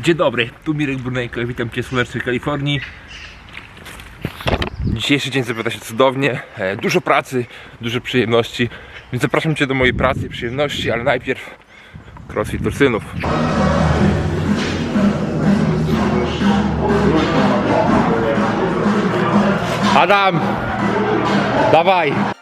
Dzień dobry, tu Mirek Brunejko, witam Cię w słonecznej Kalifornii. Dzisiejszy dzień zapowiada się cudownie, e, dużo pracy, dużo przyjemności, więc zapraszam Cię do mojej pracy i przyjemności, ale najpierw crossfit Tursynów. Adam! Dawaj!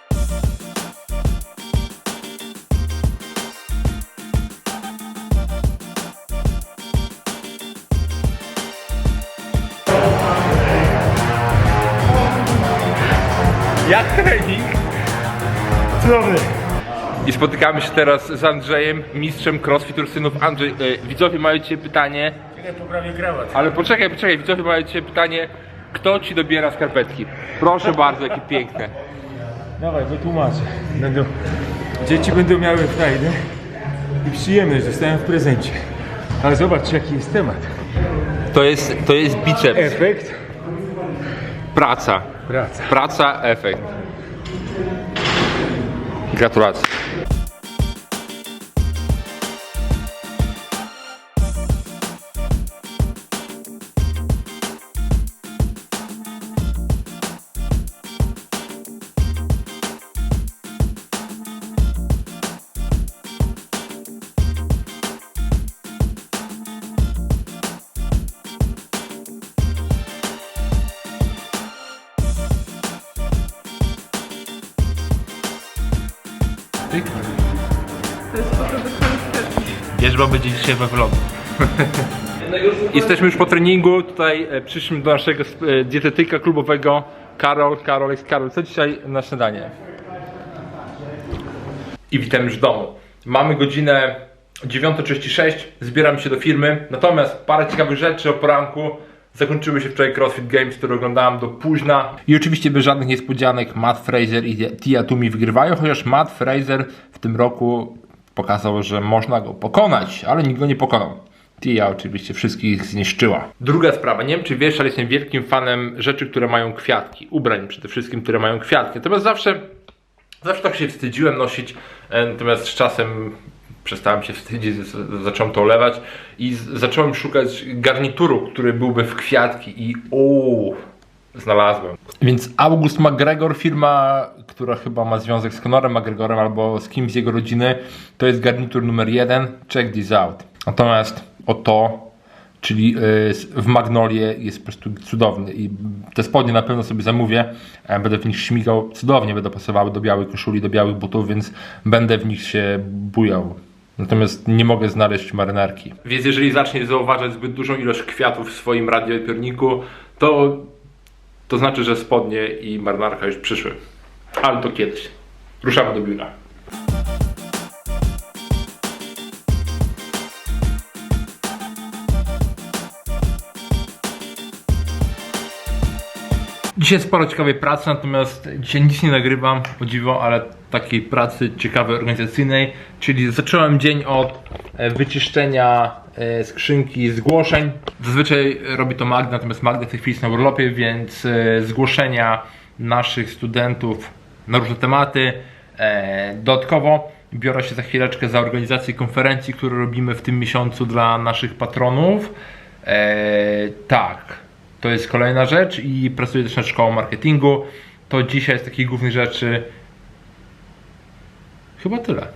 Jak trening? Cudowny. I spotykamy się teraz z Andrzejem, mistrzem crossfit Ursynów. Andrzej, e, widzowie mają Cię pytanie, Czekaj, poprawię krawat. ale poczekaj, poczekaj, widzowie mają Cię pytanie, kto Ci dobiera skarpetki? Proszę bardzo, jakie piękne. Dawaj, wytłumaczę. Będą, dzieci będą miały frajdę i przyjemność dostałem w prezencie. Ale zobacz, jaki jest temat. To jest, to jest biceps. Efekt, Praca. praca. Praca, efekt. Gratulacje. Wierzba będzie dzisiaj we vlogu. Jesteśmy już po treningu, tutaj e, przyszliśmy do naszego e, dietetyka klubowego Karol, Karol, jest Karol, co dzisiaj na śniadanie? I witam już w domu. Mamy godzinę 9.36, zbieram się do firmy, natomiast parę ciekawych rzeczy o poranku. Zakończyły się wczoraj CrossFit Games, które oglądałem do późna. I oczywiście bez żadnych niespodzianek Matt Fraser i Tia Tumi wygrywają, chociaż Matt Fraser w tym roku pokazał, że można go pokonać, ale nikt go nie pokonał. Tia oczywiście wszystkich zniszczyła. Druga sprawa, nie wiem czy wiesz, ale jestem wielkim fanem rzeczy, które mają kwiatki. Ubrań przede wszystkim, które mają kwiatki. Natomiast zawsze, zawsze tak się wstydziłem nosić, e, natomiast z czasem przestałem się wstydzić, zacząłem to olewać i zacząłem szukać garnituru, który byłby w kwiatki i uuu, znalazłem. Więc August McGregor, firma, która chyba ma związek z Conorem McGregorem albo z kimś z jego rodziny, to jest garnitur numer jeden. Check this out. Natomiast o to, czyli y, w Magnolie jest po prostu cudowny i te spodnie na pewno sobie zamówię. E, Będę w nich śmigał, cudownie będą pasowały do białej koszuli, do białych butów, więc będę w nich się bujał. Natomiast nie mogę znaleźć marynarki. Więc jeżeli zaczniesz zauważać zbyt dużą ilość kwiatów w swoim radioodbiorniku, to to znaczy, że spodnie i marynarka już przyszły. Ale to kiedyś. Ruszamy do biura. Dzisiaj sporo ciekawej pracy, natomiast dzisiaj nic nie nagrywam, o dziwo, ale takiej pracy ciekawej, organizacyjnej, czyli zacząłem dzień od e, wyczyszczenia e, skrzynki zgłoszeń. Zazwyczaj robi to Magda, natomiast Magda w tej chwili jest na urlopie, więc e, zgłoszenia naszych studentów na różne tematy. Dodatkowo biorę się za chwileczkę za organizację konferencji, które robimy w tym miesiącu dla naszych patronów. E, tak, to jest kolejna rzecz i pracuję też nad szkołą marketingu. To dzisiaj z takich głównych rzeczy chyba tyle.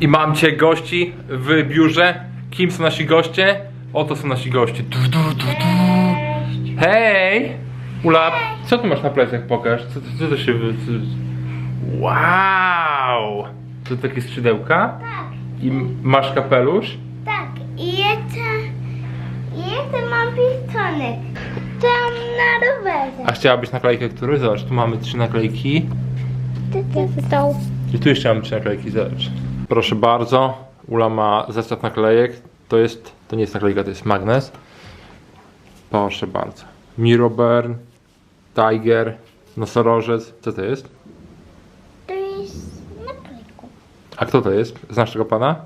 I mam cię gości w biurze. Kim są nasi goście? Oto są nasi goście. Du, du, du, du. Hej! Ula, co tu masz na plecach? Pokaż. Co, co, to się... wy- co- Wow! To takie skrzydełka? Tak, I masz kapelusz? tak. I jeszcze, i jeszcze mam pistolet. Tam na rowerze. A chciałabyś naklejkę, który? Zobacz, tu mamy trzy naklejki. Ty, ty, to. I tu jeszcze mamy trzy naklejki, zobacz. Proszę bardzo, Ula ma zestaw naklejek. To jest, to nie jest naklejka, to jest magnes. Proszę bardzo. Mirobern, Tiger, nosorożec. Co to jest? To jest na pliku. A kto to jest? Znasz tego pana?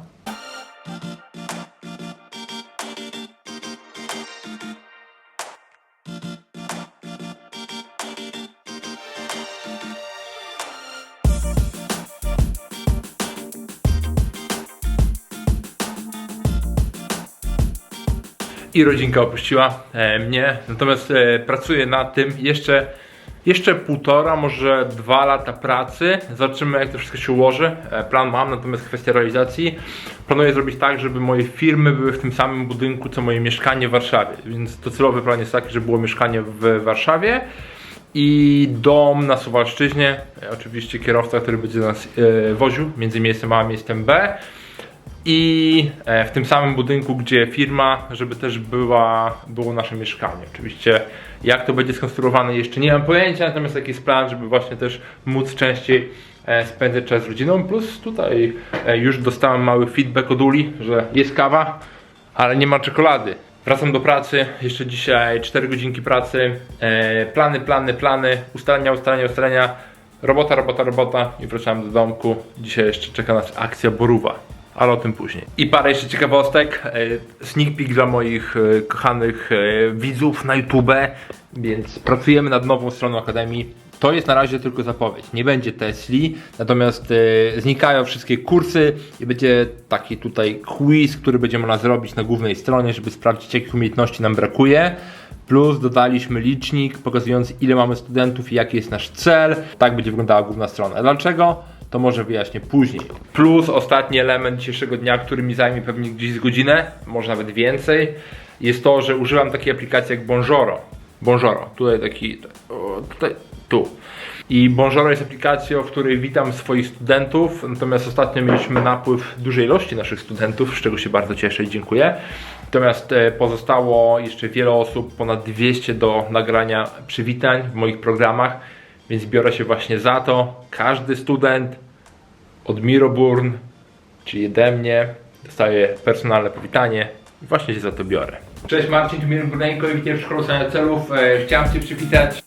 I rodzinka opuściła e, mnie. Natomiast e, pracuję nad tym jeszcze, jeszcze półtora, może dwa lata pracy. Zobaczymy, jak to wszystko się ułoży. E, plan mam, natomiast kwestia realizacji. Planuję zrobić tak, żeby moje firmy były w tym samym budynku, co moje mieszkanie w Warszawie. Więc docelowy plan jest taki, żeby było mieszkanie w Warszawie i dom na Suwalszczyźnie. Oczywiście kierowca, który będzie nas woził między miejscem A a miejscem B. I e, w tym samym budynku, gdzie firma, żeby też była, było nasze mieszkanie. Oczywiście jak to będzie skonstruowane jeszcze nie mam pojęcia, natomiast taki jest plan, żeby właśnie też móc częściej e, spędzać czas z rodziną. Plus tutaj e, już dostałem mały feedback od Uli, że jest kawa, ale nie ma czekolady. Wracam do pracy, jeszcze dzisiaj 4 godzinki pracy, plany, plany, plany, ustalenia, ustalenia, ustalenia, robota, robota, robota i wracałem do domku. Dzisiaj jeszcze czeka nas akcja Boruwa, ale o tym później. I parę jeszcze ciekawostek, e, sneak peek dla moich e, kochanych e, widzów na YouTube, więc pracujemy nad nową stroną Akademii. To jest na razie tylko zapowiedź. Nie będzie Tesli, natomiast e, znikają wszystkie kursy i będzie taki tutaj quiz, który będzie można zrobić na głównej stronie, żeby sprawdzić, jakich umiejętności nam brakuje. Plus dodaliśmy licznik pokazujący, ile mamy studentów i jaki jest nasz cel. Tak będzie wyglądała główna strona. Dlaczego? To może wyjaśnię później. Plus ostatni element dzisiejszego dnia, który mi zajmie pewnie gdzieś z godzinę, może nawet więcej, jest to, że używam takiej aplikacji jak Bonjoro. Bonjoro, tutaj taki, tutaj, tu. I Bonjoro jest aplikacją, w której witam swoich studentów, natomiast ostatnio mieliśmy napływ dużej ilości naszych studentów, z czego się bardzo cieszę i dziękuję. Natomiast e, pozostało jeszcze wiele osób, ponad 200 do nagrania przywitań w moich programach, więc biorę się właśnie za to. Każdy student od Miroburn, czyli ode mnie, dostaje personalne powitanie i właśnie się za to biorę. Cześć Marcin, tu Mirek Burneńko i witam w Szkole Celów. E, chciałem Cię przywitać.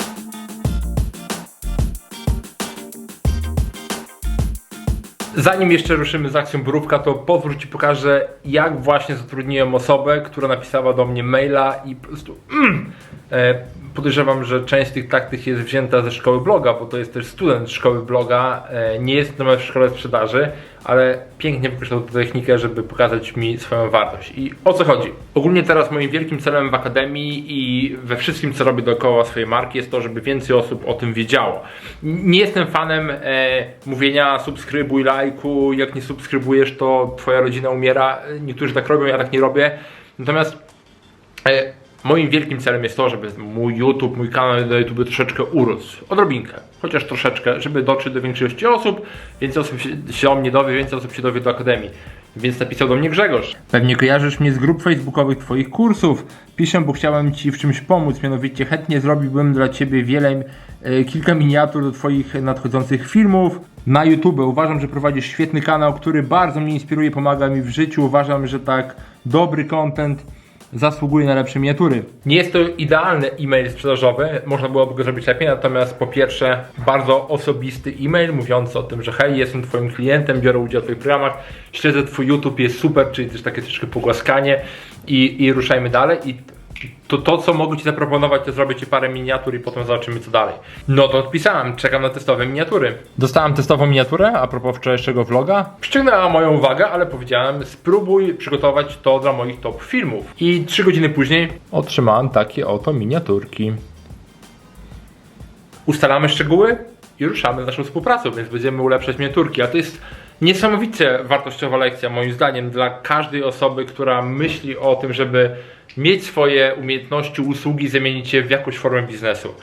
Zanim jeszcze ruszymy z akcją Borówka, to pozwól Ci pokażę, jak właśnie zatrudniłem osobę, która napisała do mnie maila i po prostu mm, e, podejrzewam, że część tych taktyk jest wzięta ze szkoły bloga, bo to jest też student szkoły bloga, e, nie jest natomiast w szkole sprzedaży, ale pięknie wykorzystał tę technikę, żeby pokazać mi swoją wartość. I o co chodzi? Ogólnie teraz moim wielkim celem w Akademii i we wszystkim, co robię dookoła swojej marki, jest to, żeby więcej osób o tym wiedziało. Nie jestem fanem e, mówienia subskrybuj, lajku, jak nie subskrybujesz, to twoja rodzina umiera. Niektórzy tak robią, ja tak nie robię. Natomiast e, moim wielkim celem jest to, żeby mój YouTube, mój kanał na YouTube troszeczkę urósł. Odrobinkę, chociaż troszeczkę, żeby dotrzeć do większości osób. Więcej osób się, o mnie dowie, więcej osób się dowie do Akademii. Więc napisał do mnie Grzegorz. Pewnie kojarzysz mnie z grup facebookowych Twoich kursów. Piszę, bo chciałem Ci w czymś pomóc. Mianowicie chętnie zrobiłbym dla Ciebie wiele, e, kilka miniatur do Twoich nadchodzących filmów. Na YouTube uważam, że prowadzisz świetny kanał, który bardzo mnie inspiruje, pomaga mi w życiu. Uważam, że tak dobry content zasługuje na lepsze miniatury. Nie jest to idealny e-mail sprzedażowy, można byłoby go zrobić lepiej, natomiast po pierwsze bardzo osobisty e-mail mówiący o tym, że hej, jestem Twoim klientem, biorę udział w Twoich programach, śledzę Twój YouTube, jest super, czyli też takie troszkę pogłaskanie i, i ruszajmy dalej. I to, to, co mogę Ci zaproponować, to zrobię Ci parę miniatur i potem zobaczymy, co dalej. No to odpisałem, czekam na testowe miniatury. Dostałem testową miniaturę, a propos wczorajszego vloga. Przyciągnęła moją uwagę, ale powiedziałem, spróbuj przygotować to dla moich top filmów. I trzy godziny później otrzymałem takie oto miniaturki. Ustalamy szczegóły i ruszamy w naszą współpracę, więc będziemy ulepszać miniaturki. A to jest niesamowicie wartościowa lekcja, moim zdaniem, dla każdej osoby, która myśli o tym, żeby mieć swoje umiejętności, usługi, zamienić je w jakąś formę biznesu.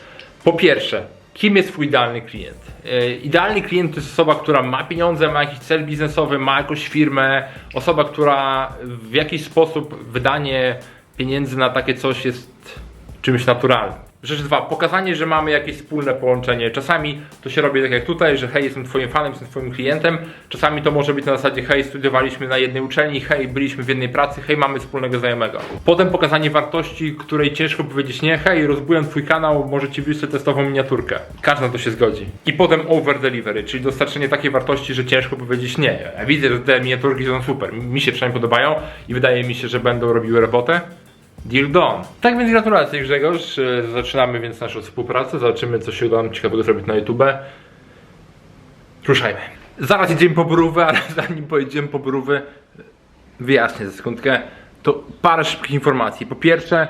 Po pierwsze, kim jest Twój idealny klient? Yy, Idealny klient to jest osoba, która ma pieniądze, ma jakiś cel biznesowy, ma jakąś firmę, osoba, która w jakiś sposób wydanie pieniędzy na takie coś jest czymś naturalnym. Rzecz dwa, pokazanie, że mamy jakieś wspólne połączenie. Czasami to się robi tak jak tutaj, że hej, jestem twoim fanem, jestem twoim klientem. Czasami to może być na zasadzie hej, studiowaliśmy na jednej uczelni, hej, byliśmy w jednej pracy, hej, mamy wspólnego znajomego. Potem pokazanie wartości, której ciężko powiedzieć nie, hej, rozbuję twój kanał, może ci wysłać testową miniaturkę. Każdy na to się zgodzi. I potem over delivery, czyli dostarczenie takiej wartości, że ciężko powiedzieć nie. Ja widzę, że te miniaturki są super, mi się przynajmniej podobają i wydaje mi się, że będą robiły robotę. Deal done. Tak więc gratulacje Grzegorz. E, Zaczynamy więc naszą współpracę. Zobaczymy co się uda nam ciekawego zrobić na YouTube. Ruszajmy. Zaraz idziemy po borówę, ale zanim pojedziemy po borówę, wyjaśnię za sekundkę. to parę szybkich informacji. Po pierwsze,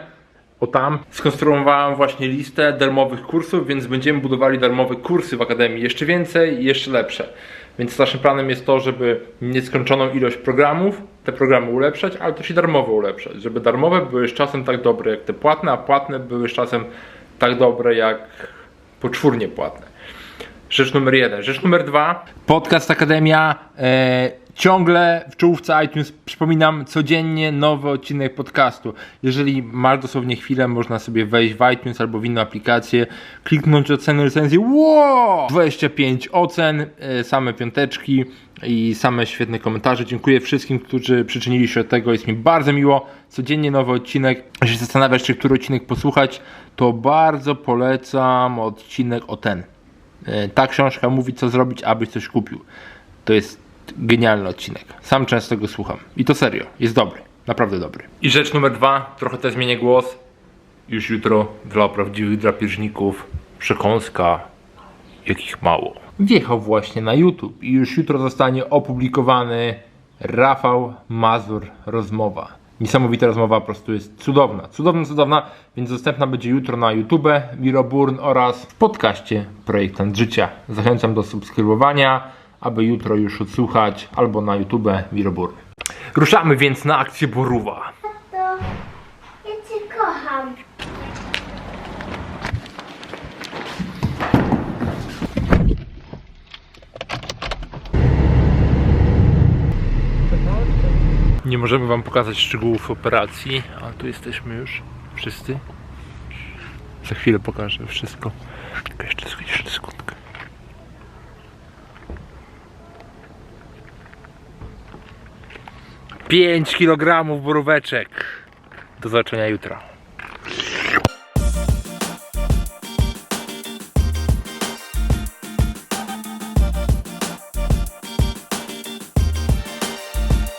o tam skonstruowałem właśnie listę darmowych kursów, więc będziemy budowali darmowe kursy w Akademii. Jeszcze więcej i jeszcze lepsze. Więc naszym planem jest to, żeby nieskończoną ilość programów, te programy ulepszać, ale też i darmowe ulepszać. Żeby darmowe były z czasem tak dobre jak te płatne, a płatne były z czasem tak dobre jak poczwórnie płatne. Rzecz numer jeden. Rzecz numer dwa. Podcast Akademia e, ciągle w czołówce iTunes. Przypominam, codziennie nowy odcinek podcastu. Jeżeli masz dosłownie chwilę, można sobie wejść w iTunes albo w inną aplikację, kliknąć oceny recenzji. Wow! 25 ocen, e, same piąteczki i same świetne komentarze. Dziękuję wszystkim, którzy przyczynili się do tego. Jest mi bardzo miło. Codziennie nowy odcinek. Jeśli zastanawiasz się, który odcinek posłuchać, to bardzo polecam odcinek o ten. E, Ta książka mówi, co zrobić, abyś coś kupił. To jest genialny odcinek. Sam często go słucham. I to serio. Jest dobry. Naprawdę dobry. I rzecz numer dwa. Trochę też zmienię głos. Już jutro dla prawdziwych drapieżników przekąska, jakich mało. Wjechał właśnie na YouTube i już jutro zostanie opublikowany Rafał Mazur rozmowa. Niesamowita rozmowa, po prostu jest cudowna, cudowna, cudowna, więc dostępna będzie jutro na YouTube, Miroburn oraz w podcaście Projektant Życia. Zachęcam do subskrybowania, aby jutro już odsłuchać albo na YouTube Wiroburny. Ruszamy więc na akcję Boruwa. Tato, ja cię kocham. Nie możemy wam pokazać szczegółów operacji, ale tu jesteśmy już wszyscy. Za chwilę pokażę wszystko. Tylko jeszcze coś, jeszcze coś. 5 kg buróweczek. Do zobaczenia jutro.